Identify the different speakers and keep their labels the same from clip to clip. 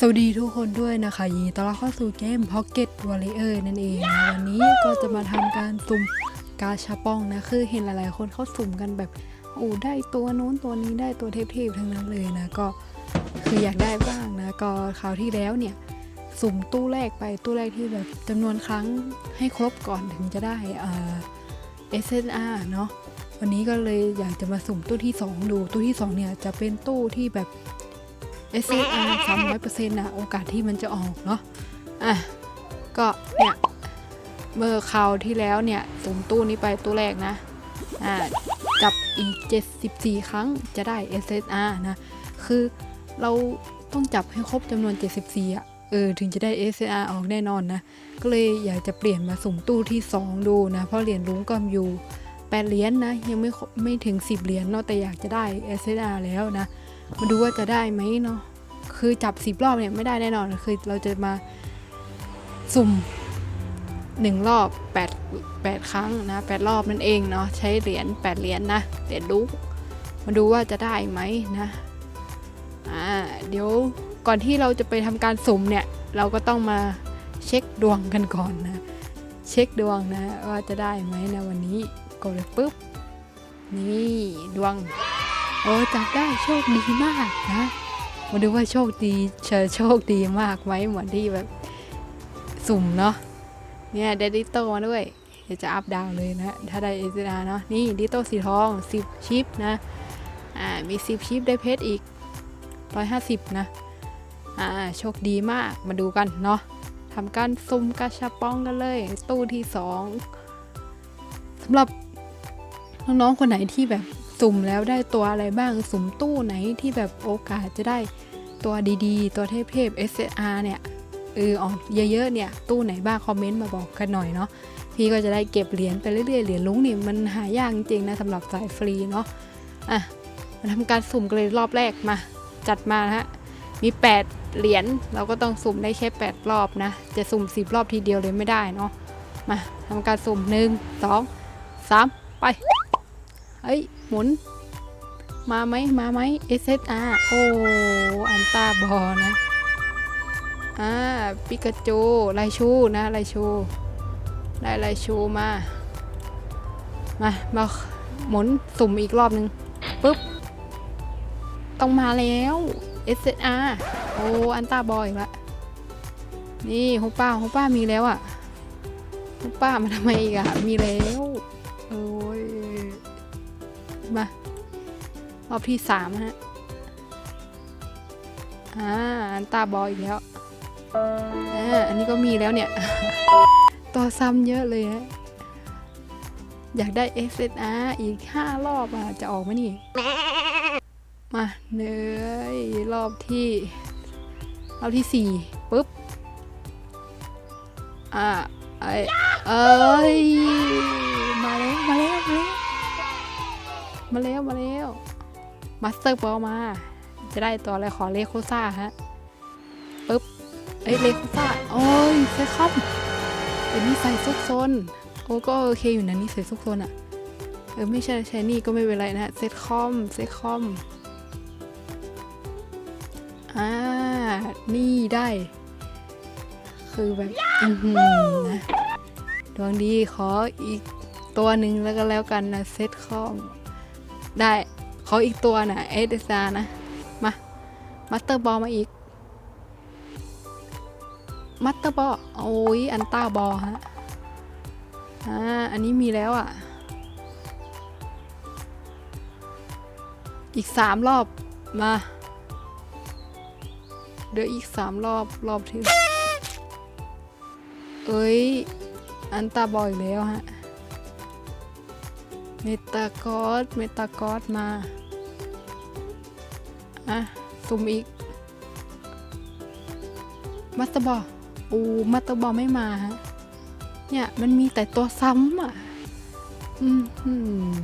Speaker 1: สวัสดีทุกคนด้วยนะคะยินดีต้อนรับเข้าสู่เกม Pocket Warrior นั่นเองนะวันนี้ก็จะมาทำการสุ่มกาชาป้องนะ คือเห็นหลายๆ คนเขาสุ่มกันแบบโอ้ได้ตัวนู้นตัวนี้ได้ตัวเทพๆทั้งนั้นเลยนะก็คืออยากได้บ้างนะก็คราวที่แล้วเนี่ย สุ่มตู้แรกไปตู้แรกที่แบบจำนวนครั้งให้ครบก่อนถึงจะได้เอ่อ SNR เนาะวันนี้ก็เลยอยากจะมาสุ่มตู้ที่ 2 ดูตู้ที่ 2 เนี่ยจะเป็นตู้ที่แบบ SNR 300%นะโอกาสที่มันจะออกเนาะอะก็เนี่ยเมื่อคราวที่แล้วเนี่ยสุ่มตู้นี้ไปตู้แรกนะอ่าจับอีก 74 ครั้งจะได้ SNR นะ คือเราต้องจับให้ครบจำนวน 74อะเออถึงจะได้ SNR ออกแน่นอนนะ ก็เลยอยากจะเปลี่ยนมาสุ่มตู้ที่ 2 ดูนะ เพราะเหรียญลุงก็อยู่ 8 เหรียญนะ ยังไม่ไม่ถึง 10 เหรียญเนาะแต่อยากจะได้ SNR แล้วนะ มาดูว่าจะได้ไหมเนาะคือจับ10รอบเนี่ยไม่ได้แน่นอนคือเราจะมาสุ่ม1รอบ8 8ครั้งนะ8รอบนั่นเองเนาะใช้เหรียญ8เหรียญนะเหรียญลุกมาดูว่าจะได้ไหมนะอ่าเดี๋ยวก่อนที่เราจะไปทำการสุ่มเนี่ย เราก็ต้องมาเช็คดวงกันก่อนนะ เช็คดวงนะว่าจะได้ไหมนะวันนี้กดเลยปุ๊บ นี่ดวง โอ้จับได้โชคดีมากนะมาดูว่าโชคดีเชอโชคดีมากไหมเหมือนที่แบบสุ่มเนาะเนี่ยได้ดิโตมาด้วยเดี๋ยวจะอัพดาวเลยนะถ้าได้เอเจนาเนาะนี่ดิโตสีทอง 10 ชิปนะอ่ามี 10 ชิปได้เพชรอีก 150 นะอ่าโชคดีมากมาดูกันเนาะทำการซุ่มกระชับป้องกันเลย ตู้ที่ 2สำหรับน้องๆคนไหนที่แบบ สุ่มแล้วได้ตัวอะไรบ้างสุ่มตู้ไหนที่แบบโอกาสจะได้ตัวดีๆ ตัวเทพๆ SR เนี่ยเออออกเยอะๆเนี่ยตู้ไหนบ้างคอมเมนต์มาบอกกันหน่อยเนาะพี่ก็จะได้เก็บเหรียญไปเรื่อยๆเหรียญลุงนี่มันหายากจริงๆนะสำหรับสายฟรีเนาะอะมาทำการสุ่มกันเลยรอบแรกมา จัดมานะฮะมี 8 เหรียญเราก็ต้องสุ่มได้แค่ 8 รอบนะ จะสุ่ม 10 รอบทีเดียวเลยไม่ได้เนาะมาทำการสุ่ม 1 2 3 ไปเฮ้ย หมุน มาไหมมาไหม SSR โอ้อันตาบอนะ อ่าปิกาจูไลชูนะไลชูได้ไลชูมา มามาหมุนสุ่มอีกรอบนึงปุ๊บ ต้องมาแล้ว SSR โอ้อันตาบออีกละนี่ฮูป้าฮูป้ามีแล้วอะฮูป้ามาทำไมอีกอะมีแล้ว มารอบที่สามฮะ อ่า อันตาบอยอีกแล้ว อ่า อันนี้ก็มีแล้วเนี่ยตัวซ้ำเยอะเลยฮะ อยากได้ SSR อีก 5 รอบอะ จะออกไหมนี่ มาเนยรอบที่ รอบที่ 4 ปุ๊บ อ่า ไอเอ้ย มาแล้วมาแล้วมาแล้วมาสเตอร์บอลมา จะได้ตัวอะไรขอเลโคซ่าฮะปึ๊บเอ้ยเลโคซ่าโอ้ยเซคอมเป็นนิสัยซุกซนโอ้ก็โอเคอยู่นะนิสัยซุกซนอะเออไม่ใช่ใช้นี่ก็ไม่เป็นไรนะเซตคอมเซตคอมอ่านี่ได้ คือแบบอือหือนะดวงดีขออีกตัวหนึ่งแล้วก็แล้วกันนะเซตคอม ได้ขออีกตัวนะเอเดซานะ มามัตเตอร์บอลมาอีก มัตเตอร์บอลโอ้ยอันต้าบอลฮะอ่าอันนี้มีแล้วอะ อีกสามรอบมาเดี๋ยวอีกสามรอบรอบที่เอ้ย อันตาบอลอีกแล้วฮะ เมตากอสเมตากอสมา อะสุ่มอีก มัตเตอร์บอลอูมัตเตอร์บอลไม่มาฮะ เนี่ย มันมีแต่ตัวซ้ำอะอืมหืม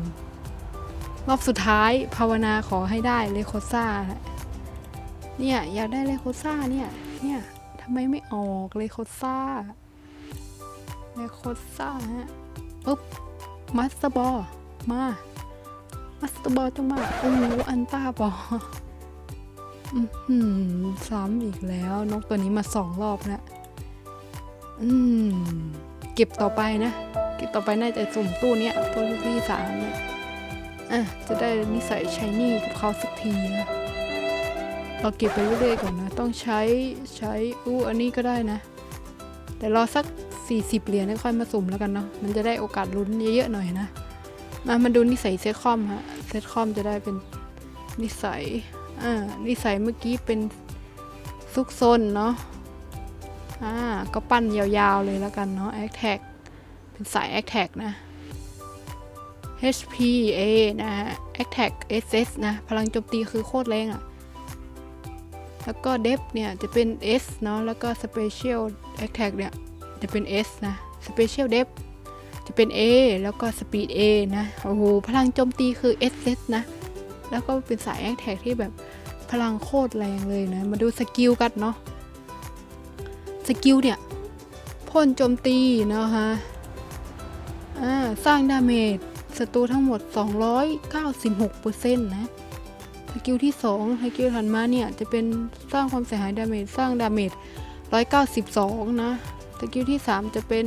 Speaker 1: รอบสุดท้ายภาวนาขอให้ได้เลโคซ่า เนี่ย อยากได้เลโคซ่าเนี่ย เนี่ยทำไมไม่ออกเลโคซ่าเลโคซ่าฮะปุ๊บมัสเตอร์ มามัสตบอจังมาโอ้โหอันต้าบออื้อหือซ้ำอีกแล้วนกตัวนี้มาสองรอบแล้วอืมเก็บต่อไปนะ เก็บต่อไปน่าจะสุ่มตู้เนี้ยตู้ที่สามเนี่ยอะจะได้นิสัยชายนี่กับเขาสักทีนะเราเก็บไปเรื่อยๆก่อนนะ ต้องใช้ใช้อู้อันนี้ก็ได้นะ แต่รอสัก 40 เหรียญแล้วค่อยมาสุ่มแล้วกันเนาะมันจะได้โอกาสลุ้นเยอะๆหน่อยนะ มามาดูนิสัยเซตคอมฮะเซตคอมจะได้เป็นนิสัย อ่า นิสัยเมื่อกี้เป็นซุกซนเนาะ อ่า ก็ปั้นยาวๆเลยแล้วกันเนาะแอคแท็กเป็นสายแอคแท็กนะ HP A นะฮะ Attack SS นะ พลังโจมตีคือโคตรแรงอะ่ะ แล้วก็ Dep เนี่ย จะเป็น S เนาะ แล้วก็ Special Attack เนี่ย จะเป็น S นะ Special Dep จะเป็น A แล้วก็ Speed A นะ โอ้โห พลังโจมตีคือ SS นะ แล้วก็เป็นสาย Attack ที่แบบพลังโคตรแรงเลยนะ มาดูสกิลกันเนาะ สกิลเนี่ยพ่นโจมตีนะคะอ่าสร้างดาเมจศัตรูทั้งหมด 296%นะ สกิลที่2สกิลถัดมาเนี่ยจะเป็นสร้างความเสียหายดาเมจสร้างดาเมจ192 นะ สกิลที่ 3 จะเป็น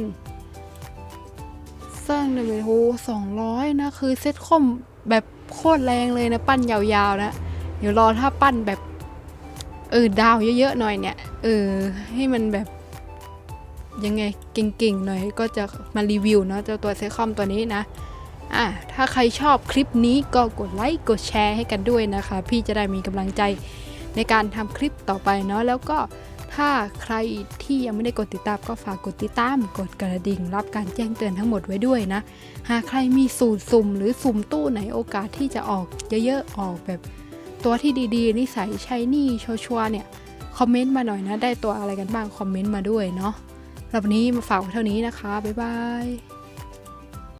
Speaker 1: สร้างดาเมจโห200นะ คือเซตคอมแบบโคตรแรงเลยนะ ปั้นยาวๆนะ เดี๋ยวรอถ้าปั้นแบบ เออ ดาวเยอะๆหน่อยเนี่ย เออ ให้มันแบบ ยังไงเก่งๆหน่อยก็จะมารีวิวเนาะเจ้าตัวเซตคอมตัวนี้นะอะถ้าใครชอบคลิปนี้ก็กดไลค์กดแชร์ให้กันด้วยนะคะ พี่จะได้มีกำลังใจในการทำคลิปต่อไปเนาะแล้วก็ ถ้าใครที่ยังไม่ได้กดติดตามก็ฝากกดติดตาม กดกระดิ่ง รับการแจ้งเตือนทั้งหมดไว้ด้วยนะ หากใครมีสูตรสุ่ม หรือสุ่มตู้ไหนโอกาสที่จะออกเยอะๆออกแบบ ตัวที่ดีๆ นิสัยใช้นี่ชัวร์ๆเนี่ยคอมเมนต์มาหน่อยนะ ได้ตัวอะไรกันบ้างคอมเมนต์มาด้วยเนาะรอบนนี้มาฝากเท่านี้นะคะบ๊ายบาย